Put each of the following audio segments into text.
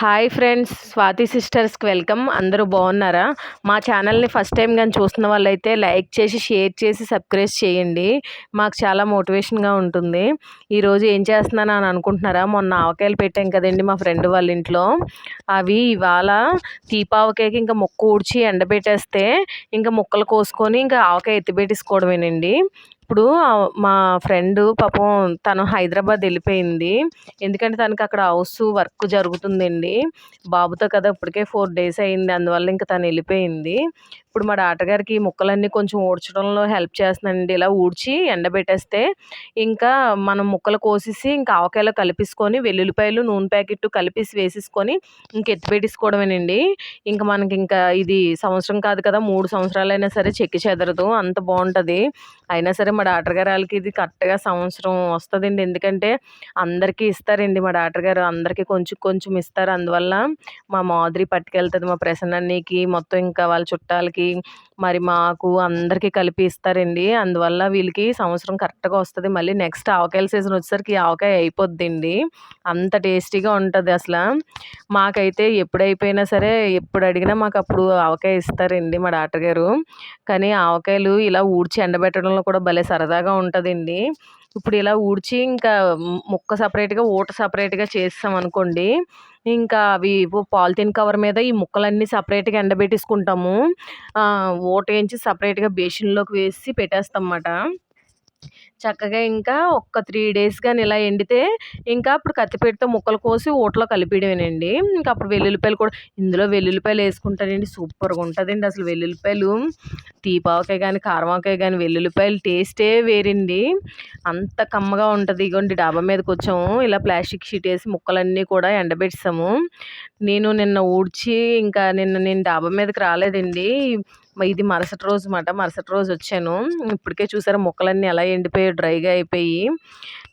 Hi friends Swathi సిస్టర్స్కి welcome అందరూ బాగున్నారా? మా ఛానల్ని ఫస్ట్ టైం కానీ చూస్తున్న వాళ్ళైతే లైక్ చేసి షేర్ చేసి సబ్స్క్రైబ్ చేయండి. మాకు చాలా మోటివేషన్గా ఉంటుంది. ఈరోజు ఏం చేస్తున్నాను అని అనుకుంటున్నారా? మొన్న ఆవకాయలు పెట్టాం కదండి మా ఫ్రెండ్ వాళ్ళ ఇంట్లో. అవి ఇవాళ తీపావకాయకి ఇంకా ముక్క ఊడ్చి ఎండబెట్టేస్తే ఇంకా ముక్కలు కోసుకొని ఇంకా ఆవకాయ ఎత్తిపెట్టేసుకోవడమేనండి. ఇప్పుడు మా ఫ్రెండ్ పాపం తను హైదరాబాద్ వెళ్ళిపోయింది. ఎందుకంటే తనకి అక్కడ హౌస్ వర్క్ జరుగుతుందండి. బాబుతో కదా ఇప్పటికే ఫోర్ డేస్ అయింది. అందువల్ల ఇంకా తను వెళ్ళిపోయింది. ఇప్పుడు మా డాటగారికి ముక్కలన్నీ కొంచెం ఊడ్చడంలో హెల్ప్ చేస్తున్నానండి ఇలా ఊడ్చి ఎండబెట్టేస్తే ఇంకా మనం ముక్కలు కోసేసి ఇంకా ఆవకాయలో కలిపేసుకొని వెల్లుల్లిపాయలు నూనె ప్యాకెట్ కలిపేసి వేసేసుకొని ఇంక ఎత్తిపెట్టేసుకోవడమేనండి ఇంకా మనకి ఇంకా ఇది సంవత్సరం కాదు కదా మూడు సంవత్సరాలైనా సరే చెక్కి చెదరదు. అంత బాగుంటుంది. అయినా సరే మా డాక్టర్ గారు వాళ్ళకి ఇది కరెక్ట్గా సంవత్సరం వస్తుందండి. ఎందుకంటే అందరికీ ఇస్తారండి మా డాక్టర్ గారు అందరికీ కొంచెం కొంచెం ఇస్తారు. అందువల్ల మా మాదిరి పట్టుకెళ్తుంది మా ప్రసన్నకి మొత్తం ఇంకా వాళ్ళ చుట్టాలకి మరి మాకు అందరికీ కలిపి ఇస్తారండి అందువల్ల వీళ్ళకి సంవత్సరం కరెక్ట్గా వస్తుంది. మళ్ళీ నెక్స్ట్ ఆవకాయల సీజన్ వచ్చేసరికి ఆవకాయ అయిపోద్దండి. అంత టేస్టీగా ఉంటుంది అసలు. మాకైతే ఎప్పుడు సరే ఎప్పుడు అడిగినా మాకు అప్పుడు ఆవకాయ ఇస్తారండి మా డాక్టర్ గారు. కానీ ఆవకాయలు ఇలా ఊడ్చి ఎండబెట్టడంలో కూడా భలే సరదాగా ఉంటుందండి. ఇప్పుడు ఇలా ఊడ్చి ఇంకా ముక్క సపరేట్గా ఊట సపరేట్గా చేస్తాం అనుకోండి ఇంకా అవి పాలిథిన్ కవర్ మీద ఈ ముక్కలన్నీ సపరేట్గా ఎండబెట్టేసుకుంటాము. ఓటేయించి వేయించి సపరేట్గా బేసిన్లోకి వేసి పెట్టేస్తాం అన్నమాట. చక్కగా ఇంకా ఒక్క త్రీ డేస్ కానీ ఇలా ఎండితే ఇంకా అప్పుడు కత్తిపీటతో ముక్కలు కోసి ఊటలో కలిపియడమేనండి ఇంకా అప్పుడు వెల్లుల్లిపాయలు కూడా ఇందులో వెల్లుల్లిపాయలు వేసుకుంటానండి. సూపర్గా ఉంటుందండి అసలు వెల్లుల్లిపాయలు. తీపావకాయ కానీ కారమాకాయ కానీ వెల్లుల్లిపాయలు టేస్టే వేరండి. అంత కమ్మగా ఉంటుంది. ఇగోండి డాబా మీదకి వచ్చాము. ఇలా ప్లాస్టిక్ షీట్ వేసి ముక్కలన్నీ కూడా ఎండబెట్టాము నేను నిన్న ఊడ్చి ఇంకా నిన్న నేను డాబా మీదకి రాలేదండి. ఇది మరుసటి రోజు మాట మరుసటి రోజు వచ్చాను. ఇప్పటికే చూసారా మొక్కలన్నీ ఎలా ఎండిపోయి డ్రైగా అయిపోయి.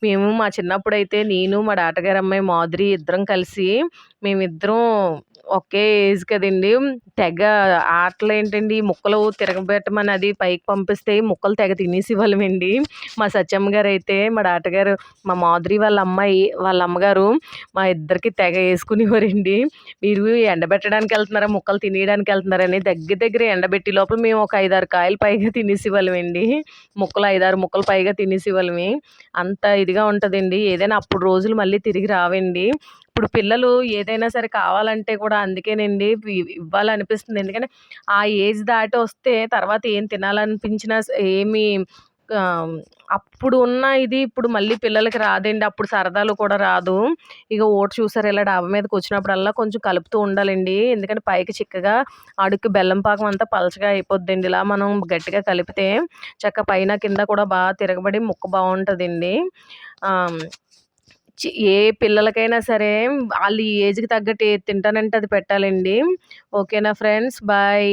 మేము మా చిన్నప్పుడు అయితే నేను మా డాటగారు అమ్మాయి మాధురి ఇద్దరం కలిసి మేమిద్దరం ఒకే ఏజ్ కదండి. తెగ ఆటలు ఏంటండి? ముక్కలు తిరగబెట్టమని అది పైకి పంపిస్తే ముక్కలు తెగ తినేసి వాళ్ళమండి. మా సత్యమ్మ గారు అయితే మా డాటగారు మా మాధురి వాళ్ళ అమ్మాయి వాళ్ళ అమ్మగారు మా ఇద్దరికి తెగ వేసుకునేవారండి. మీరు ఎండబెట్టడానికి వెళ్తున్నారా? ముక్కలు తినేయడానికి వెళ్తున్నారని దగ్గర దగ్గర ఎండబెట్టి లోపల మేము ఒక ఐదారు కాయలు పైగా తినేసి వాళ్ళమండి. ముక్కలు ఐదారు ముక్కలు పైగా తినేసి వాళ్ళమి. అంత ఇదిగా ఉంటుందండి. ఏదైనా అప్పుడు రోజులు మళ్ళీ తిరిగి రావండి. ఇప్పుడు పిల్లలు ఏదైనా సరే కావాలంటే కూడా అందుకేనండి ఇవ్వాలనిపిస్తుంది. ఎందుకంటే ఆ ఏజ్ దాటి వస్తే తర్వాత ఏం తినాలనిపించినా ఏమి అప్పుడు ఉన్న ఇది ఇప్పుడు మళ్ళీ పిల్లలకి రాదండి. అప్పుడు సరదాలు కూడా రాదు. ఇక ఓటు చూసారు ఇలా డాబా మీదకి వచ్చినప్పుడల్లా కొంచెం కలుపుతూ ఉండాలండి. ఎందుకంటే పైకి చిక్కగా అడుక్కి బెల్లం పాకం అంతా పలచగా అయిపోద్దండి. ఇలా మనం గట్టిగా కలిపితే చక్క పైన కింద కూడా బాగా తిరగబడి ముక్క బాగుంటుందండి. ఏ పిల్లలకైనా సరే వాళ్ళు ఏజ్కి తగ్గట్టు ఏది తింటానంటే అది పెట్టాలండి. ఓకేనా ఫ్రెండ్స్? బాయ్.